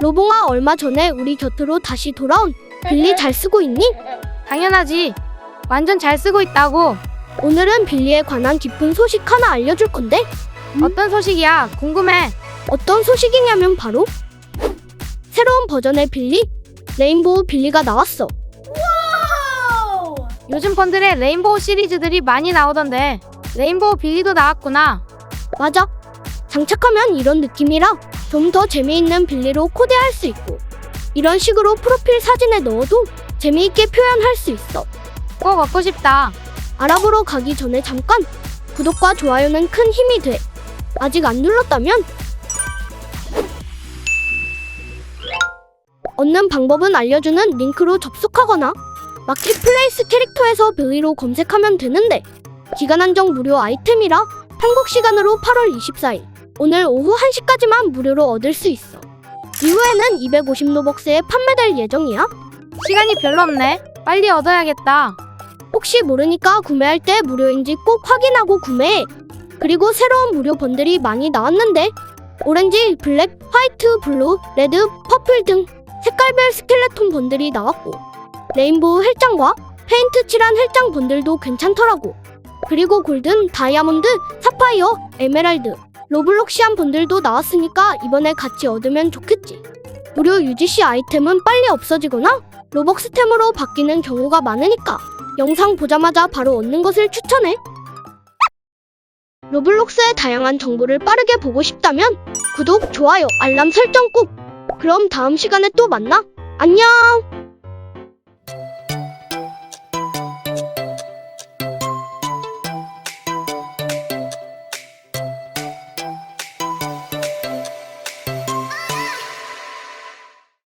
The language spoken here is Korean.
로봉아 얼마 전에 우리 곁으로 다시 돌아온 빌리 잘 쓰고 있니? 당연하지. 완전 잘 쓰고 있다고. 오늘은 빌리에 관한 기쁜 소식 하나 알려줄 건데 어떤 소식이야? 궁금해. 어떤 소식이냐면 바로 새로운 버전의 빌리 레인보우 빌리가 나왔어. 요즘 폰들의 레인보우 시리즈들이 많이 나오던데. 레인보우 빌리도 나왔구나. 맞아. 장착하면 이런 느낌이라 좀 더 재미있는 빌리로 코디할 수 있고 이런 식으로 프로필 사진에 넣어도 재미있게 표현할 수 있어. 꼭 얻고 싶다. 알아보러 가기 전에 잠깐 구독과 좋아요는 큰 힘이 돼. 아직 안 눌렀다면 얻는 방법은 알려주는 링크로 접속하거나 마켓플레이스 캐릭터에서 빌리로 검색하면 되는데 기간 한정 무료 아이템이라 한국 시간으로 8월 24일 오늘 오후 1시까지만 무료로 얻을 수 있어. 이후에는 250로벅스에 판매될 예정이야. 시간이 별로 없네. 빨리 얻어야겠다. 혹시 모르니까 구매할 때 무료인지 꼭 확인하고 구매해. 그리고 새로운 무료 번들이 많이 나왔는데 오렌지, 블랙, 화이트, 블루, 레드, 퍼플 등 색깔별 스켈레톤 번들이 나왔고 레인보우 헬장과 페인트 칠한 헬장 번들도 괜찮더라고. 그리고 골든, 다이아몬드, 사파이어, 에메랄드, 로블록시안 번들도 나왔으니까 이번에 같이 얻으면 좋겠지. 무료 UGC 아이템은 빨리 없어지거나 로벅스템으로 바뀌는 경우가 많으니까 영상 보자마자 바로 얻는 것을 추천해. 로블록스의 다양한 정보를 빠르게 보고 싶다면 구독, 좋아요, 알람 설정 꾹. 그럼 다음 시간에 또 만나. 안녕!